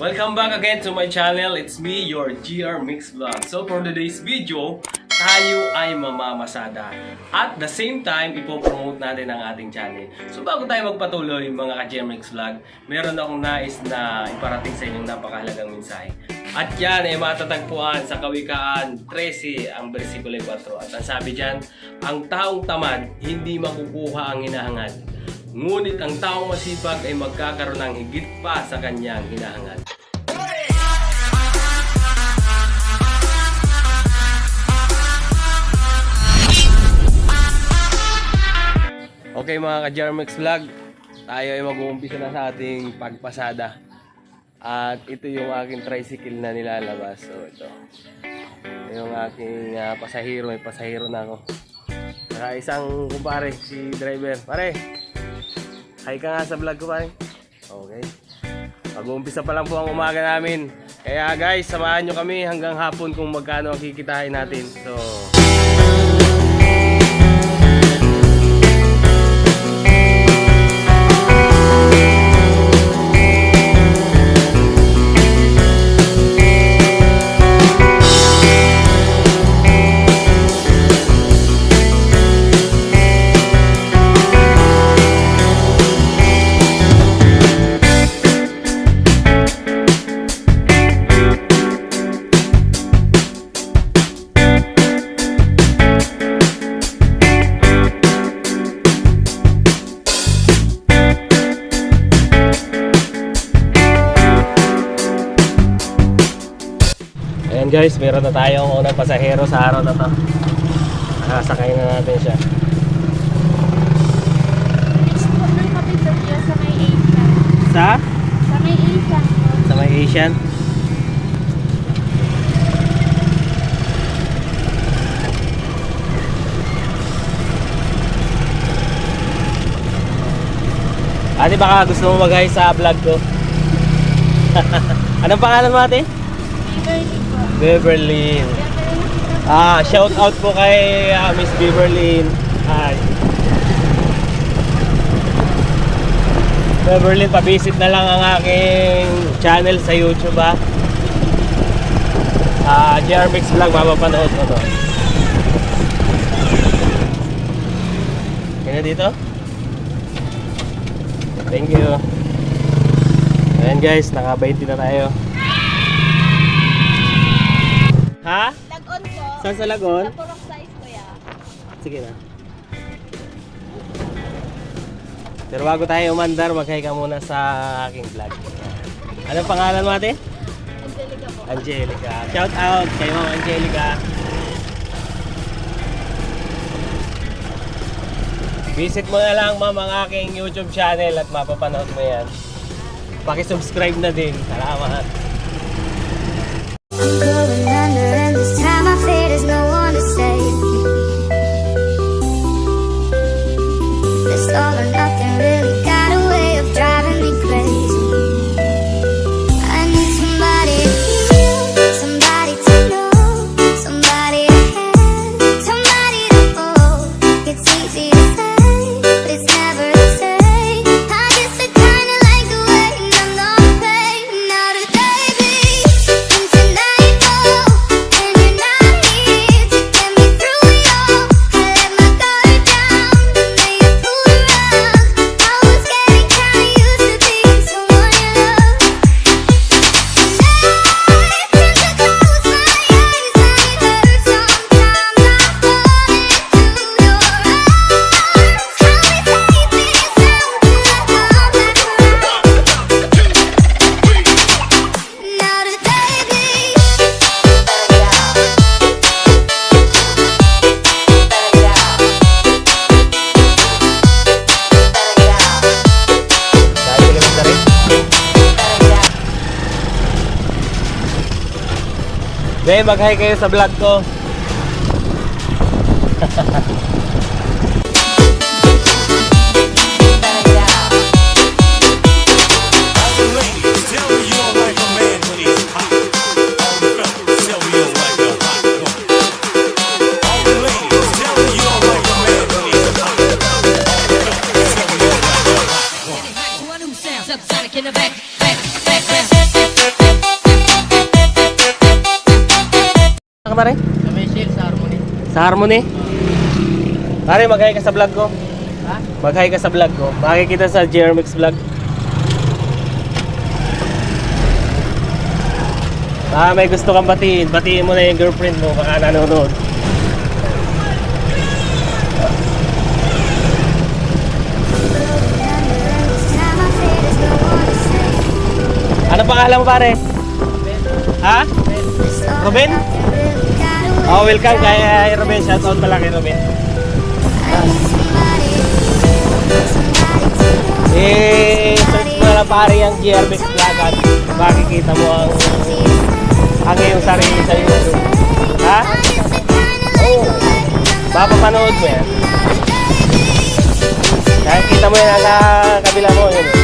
Welcome back again to my channel. It's me, your GR Mix Vlog. So for today's video, tayo ay mamamasada. At the same time, ipopromote natin ang ating channel. So bago tayo magpatuloy mga ka-GR Mix Vlog, meron akong nais na iparating sa inyong napakahalagang mensahe. At yan ay matatagpuan sa Kawikaan 13, ang versikulo 4. At ang sabi dyan, ang taong tamad, hindi makukuha ang hinahangad. Ngunit ang taong masipag ay magkakaroon ng higit pa sa kanyang hinahangad. Okay mga ka-Jarmex Vlog, tayo ay mag-uumpisa na sa ating pagpasada. At ito yung aking tricycle na nilalabas. So ito. Yung aking ah, pasahero, may pasahero na ako. Saka isang kumpare, si driver. Pare, hi ka nga sa vlog ko pare. Okay. Mag-uumpisa pa lang po ang umaga namin. Kaya guys, samahan nyo kami hanggang hapon kung magkano ang kikitain natin. So, meron na tayong unang pasahero sa araw na to. Nakasakay na natin siya. Sa. Sa? May Asian. Sa may Asian. Ate, baka gusto mo mag sa vlog ko. Anong pangalan mo ate? Beverly. Ah, shout out po kay ah, Miss Beverly. Hi. Beverly, pabisit na lang ang aking channel sa YouTube ah. Ah, JR Mix Vlog, mapapanood mo to. Kaya dito? Thank you. Ayan guys, naka 20 na tayo. Ha? Lag-on po. Saan sa Lagon? Sa purok size ko ya. Sige na. Pero bago tayo umandar, mag ka muna sa aking vlog. Anong pangalan mo ate? Angelica po. Angelica. Shout out kay Ma'am Angelica. Visit mo na lang ma'am ang aking YouTube channel at mapapanood mo yan. Paki-subscribe na din. Salamat. I'm Be, mag-hi kayo sa vlog ko. pare? Sa may sa harmony. Sa Harmony? Pare, mag-hi ka sa vlog ko. Ha? Mag-hi ka sa vlog ko. Makikita sa JRMX vlog. Ah, may gusto kang batiin. Batiin mo na yung girlfriend mo. Baka nanonood. Ano pangalan mo pare? Ha? Ruben? Oh, welcome kay uh, Ruben. Shoutout pala kay know. Eh, search mo na pare yung JRMX vlog makikita mo ang ang iyong sarili sa YouTube. Ha? Way you Mapapanood mo yan. Kaya kita mo yan sa kabila mo. Yun.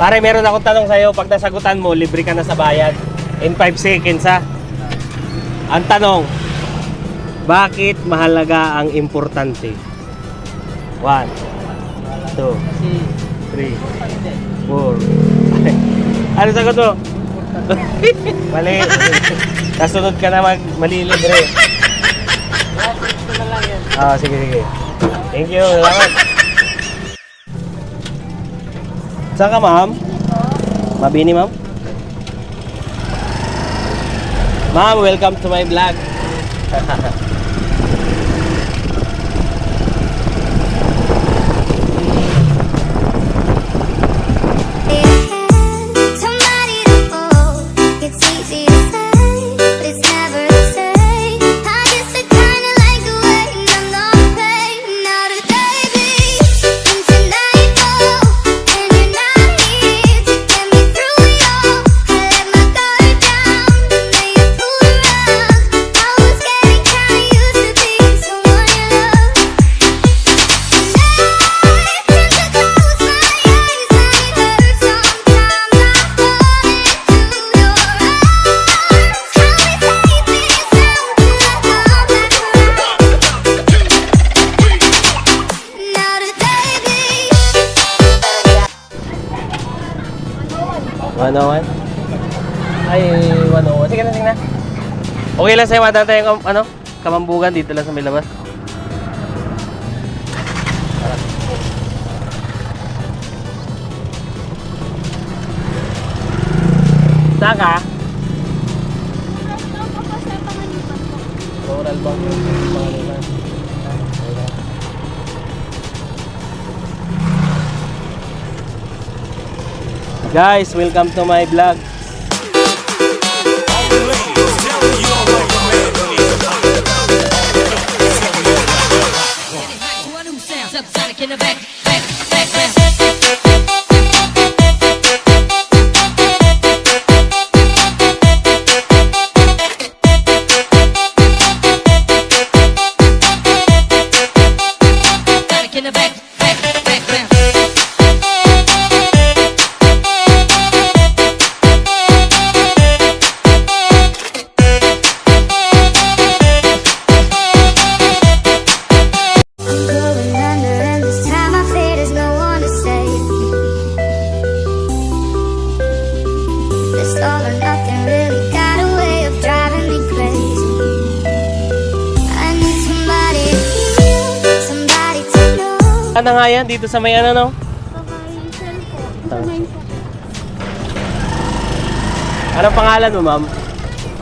Pare, meron akong tanong sa'yo. Pag nasagutan mo, libre ka na sa bayad. In 5 seconds ha. Ang tanong, bakit mahalaga ang importante? 1, 2, Kasi 3, 4. ano sagot mo? Mali. Kasunod ka na mag malilibre. ito na lang yan. Ah, sige, sige. Thank you. Salamat. Saan ka, ma'am? Mabini, ma'am? Ma'am, welcome to my vlog. One oh one? Ay, one oh one. Sige na, sige na. Okay lang sa'yo, madanta yung ano, kamambugan dito lang sa may labas. Saan ka? Guys, welcome to my vlog. Know. Ano nga yan? Dito sa may ano no? Kakaisel po. Sa may po. Anong pangalan mo, ma'am?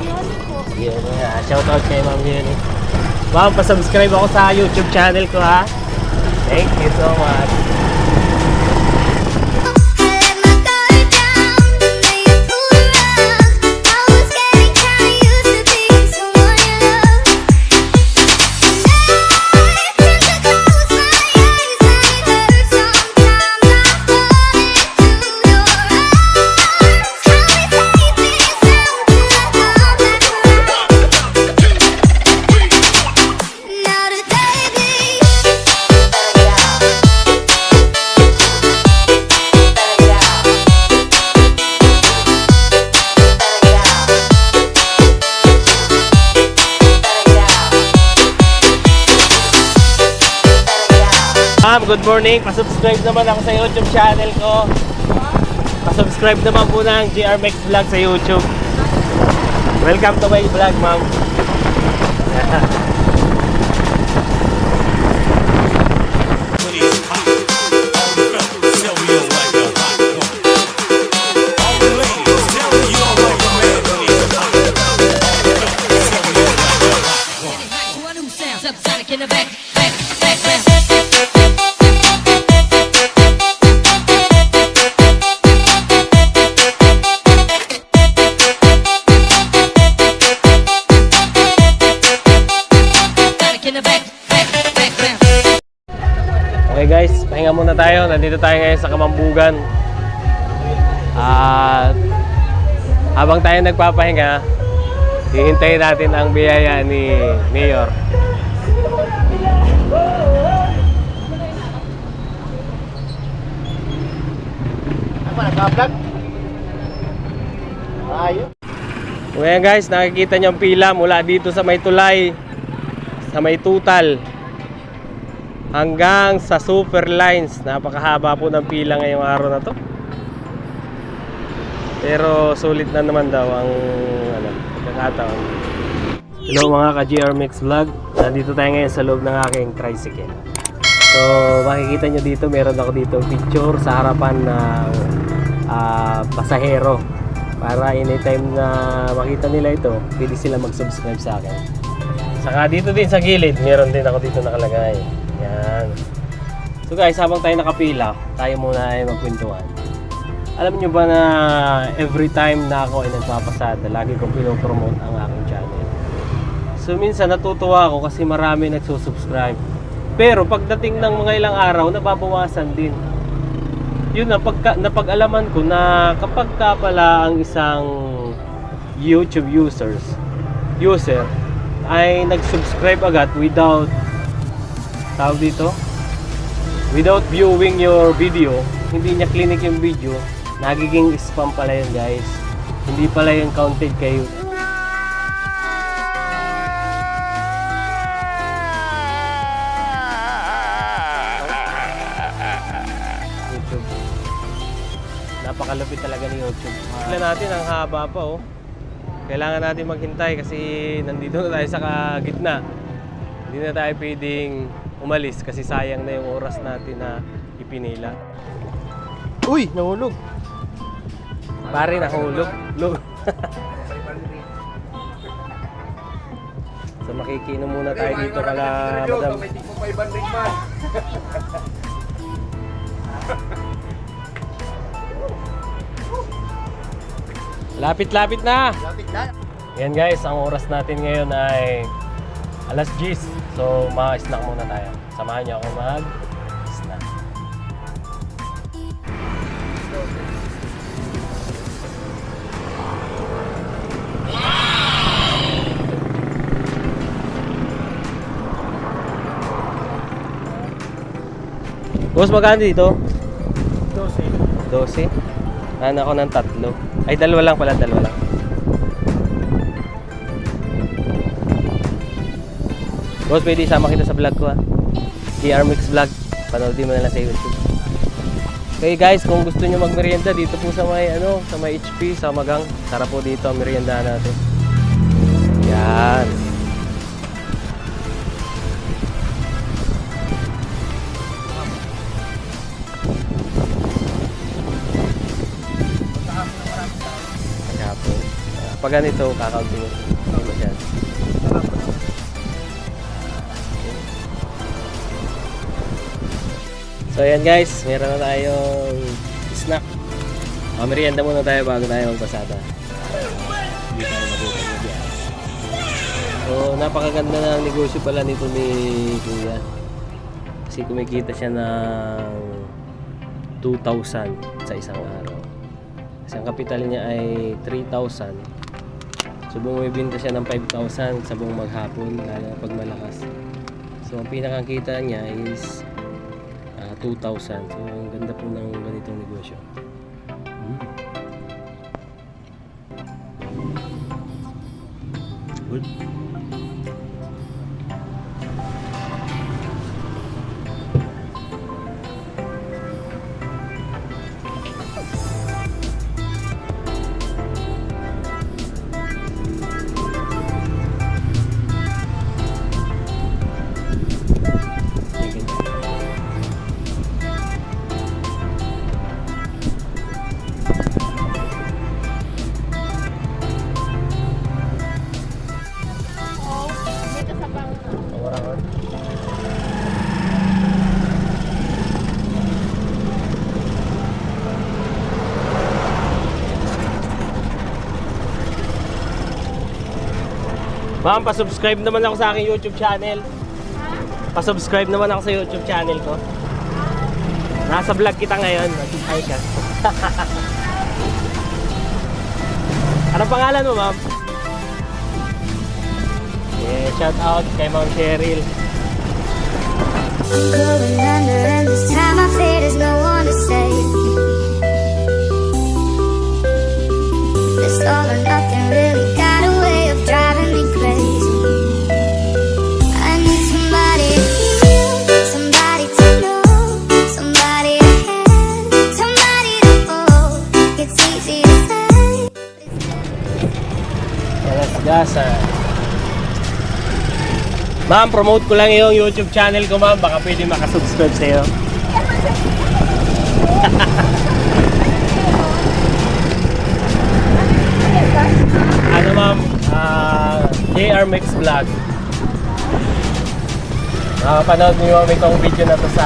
Yun po. Yun. Shoutout kay ma'am yun. Ma'am, pasubscribe ako sa YouTube channel ko ha. Thank you so much. Ma'am, good morning. Pasubscribe naman ako sa YouTube channel ko. Pasubscribe naman po ng GR Max Vlog sa YouTube. Welcome to my vlog, ma'am. muna tayo. Nandito tayo ngayon sa Kamambugan. At habang tayo nagpapahinga, hihintayin natin ang biyaya ni Mayor. Apa, naka-vlog? Ayun. Ngayon guys, nakikita niyo ang pila mula dito sa may tulay, sa may tutal, hanggang sa super lines. Napakahaba po ng pila ngayong araw na to. Pero sulit na naman daw ang ano, pagkakataon. Hello mga ka-GR Mix Vlog. Nandito tayo ngayon sa loob ng aking tricycle. So makikita nyo dito, meron ako dito picture sa harapan ng ah, pasahero. Para anytime na makita nila ito, pwede sila mag-subscribe sa akin. Saka dito din sa gilid, meron din ako dito nakalagay. So guys, habang tayo nakapila, tayo muna ay magkwentuhan. Alam nyo ba na every time na ako ay nagpapasada, lagi kong pinopromote ang aking channel. So minsan natutuwa ako kasi marami nagsusubscribe. Pero pagdating ng mga ilang araw, nababawasan din. Yun na pagka, napag-alaman ko na kapag ka pala ang isang YouTube users user ay nag-subscribe agad without tawag dito without viewing your video hindi niya clinic yung video nagiging spam pala yun guys. Hindi pala yung counted kayo. YouTube. Napakalupit talaga ni YouTube. Tignan natin ang haba pa oh. Kailangan natin maghintay kasi nandito na tayo sa gitna hindi na tayo pwedeng umalis kasi sayang na yung oras natin na ipinila uy nahulog pare nahulog Lug. so makikinom muna tayo dito kala madam lapit-lapit na Lapit na. Yan guys, ang oras natin ngayon ay alas 10. So, mga-snack muna tayo. Samahan niyo ako mag-snack. Boss, magkano dito? 12. 12? Ano ako ng tatlo. Ay, dalawa lang pala, dalawa lang. Boss, pwede isama kita sa vlog ko ha. GR Mix Vlog. Panoodin mo na lang sa YouTube. Okay guys, kung gusto nyo magmerienda dito po sa may ano, sa may HP, sa Magang, tara po dito ang merienda natin. Yan. Ah, pag ganito, kakaunti mo. Hindi masyado. So ayan guys, meron na tayong snack. Uh, merienda muna tayo bago tayo magpasada. Hindi na biyahe. So napakaganda na ang negosyo pala nito ni Kuya. Kasi kumikita siya ng 2,000 sa isang araw. Kasi ang kapital niya ay 3,000. So bumibinta siya ng 5,000 sa buong maghapon, lalo pag malakas. So ang pinakakita niya is 2,000. So, ang ganda po ng ganitong negosyo. Mm. Good. Ma'am, pa-subscribe naman ako sa aking YouTube channel. Pa-subscribe naman ako sa YouTube channel ko. Nasa vlog kita ngayon. Hi ka. Anong pangalan mo, ma'am? Yeah, shout out kay Ma'am Cheryl. This all or nothing Kalasgasa. Ma'am, promote ko lang yung YouTube channel ko, ma'am. Baka pwede makasubscribe sa'yo. ano, ma'am? Ah, JR Mix Vlog. Nakapanood niyo ma'am itong video na to sa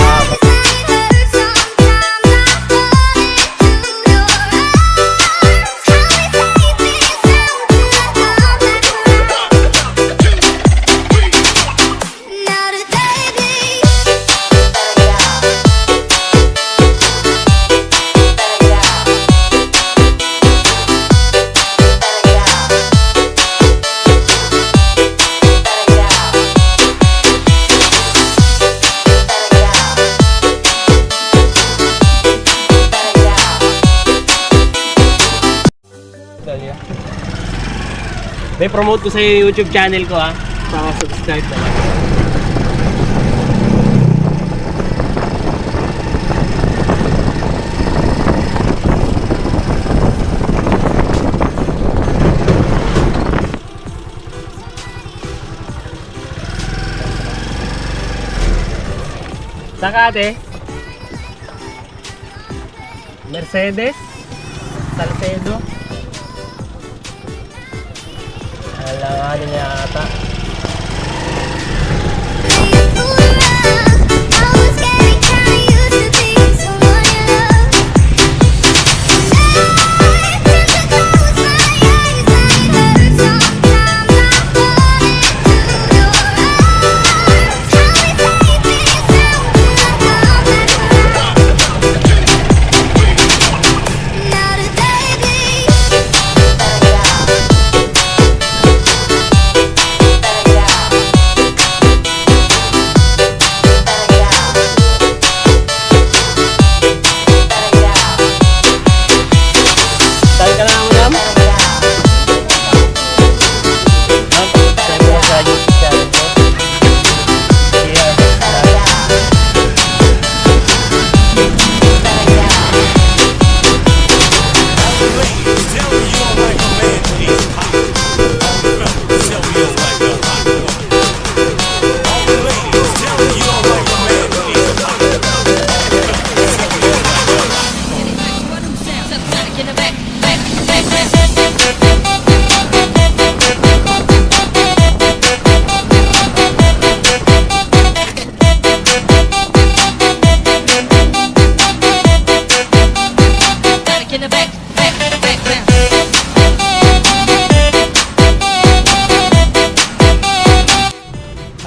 May promote ko sa YouTube channel ko ha. Para subscribe na lang. Saan ate? Mercedes? Salcedo? Alanganin niya ata.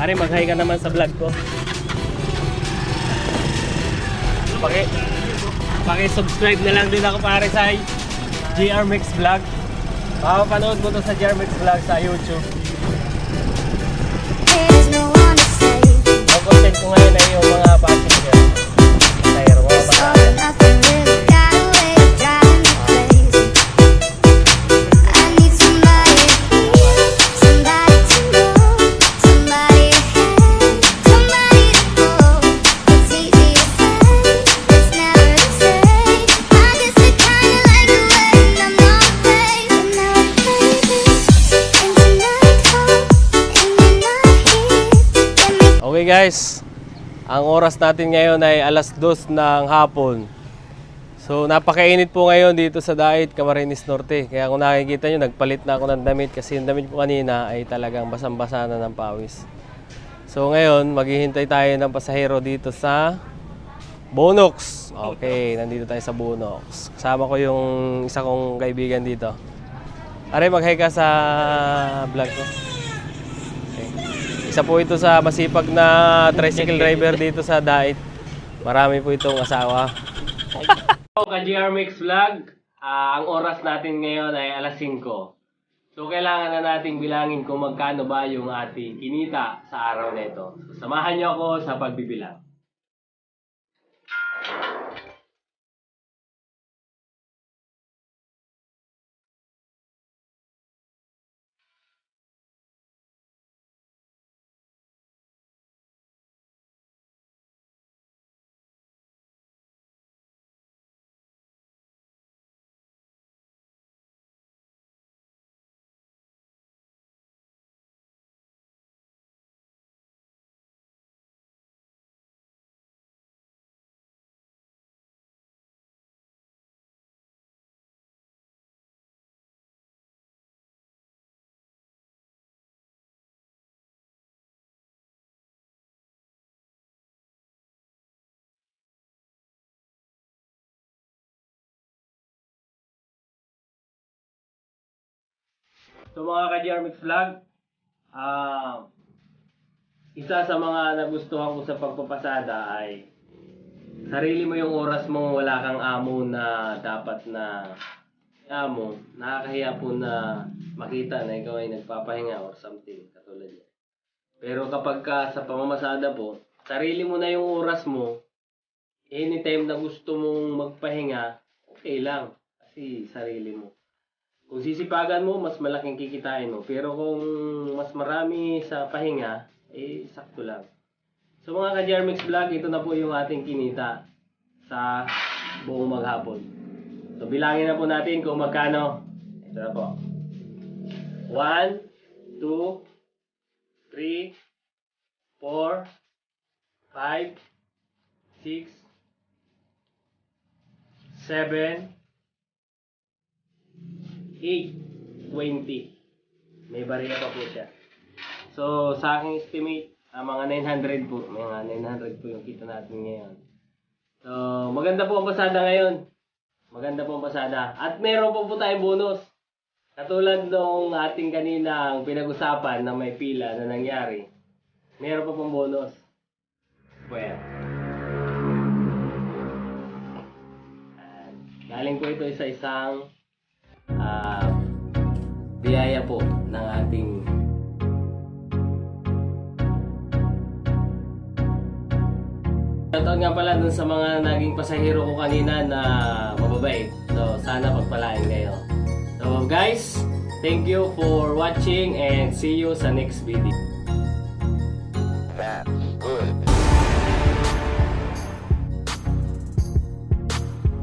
Pare, mag-hi ka naman sa vlog ko. Paki, paki-subscribe na lang din ako pare sa GR Mix Vlog. Makapanood mo to sa GR Mix Vlog sa YouTube. Ang content ko ngayon ay yung mga passenger. Okay guys, ang oras natin ngayon ay alas 2 ng hapon. So napakainit po ngayon dito sa Dait, Camarines Norte. Kaya kung nakikita nyo, nagpalit na ako ng damit kasi yung damit ko kanina ay talagang basang-basa na ng pawis. So ngayon, maghihintay tayo ng pasahero dito sa Bonox. Okay, nandito tayo sa Bonox. Kasama ko yung isa kong kaibigan dito. Are, mag-hi ka sa vlog ko. Isa po ito sa masipag na tricycle driver dito sa Dait. Marami po itong asawa. Ka-GR Mix Vlog, ah, ang oras natin ngayon ay alas 5. So kailangan na nating bilangin kung magkano ba yung ating kinita sa araw na ito. So, samahan niyo ako sa pagbibilang. So mga ka-GR Mix Vlog, ah isa sa mga nagustuhan ko sa pagpapasada ay sarili mo yung oras mo wala kang amo na dapat na amo, nakakahiya po na makita na ikaw ay nagpapahinga or something katulad yan. Pero kapag ka sa pamamasada po, sarili mo na yung oras mo, anytime na gusto mong magpahinga, okay lang. Kasi sarili mo. Kung sisipagan mo, mas malaking kikitain mo. Pero kung mas marami sa pahinga, eh, sakto lang. So mga ka-Jermix Vlog, ito na po yung ating kinita sa buong maghapon. So bilangin na po natin kung magkano. Ito na po. 1, 2, 3, 4, 5, 6, 7, 8, 20. May bariya pa po siya. So, sa aking estimate, ah, mga 900 po. Mga 900 po yung kita natin ngayon. So, maganda po ang pasada ngayon. Maganda po ang pasada. At meron po po tayong bonus. Katulad nung ating kanina ang pinag-usapan na may pila na nangyari. Meron po pong bonus. Well. Galing po ito sa isang ah biyaya po ng ating Shoutout nga pala dun sa mga naging pasahero ko kanina na mababait. So, sana pagpalain kayo. So, guys, thank you for watching and see you sa next video.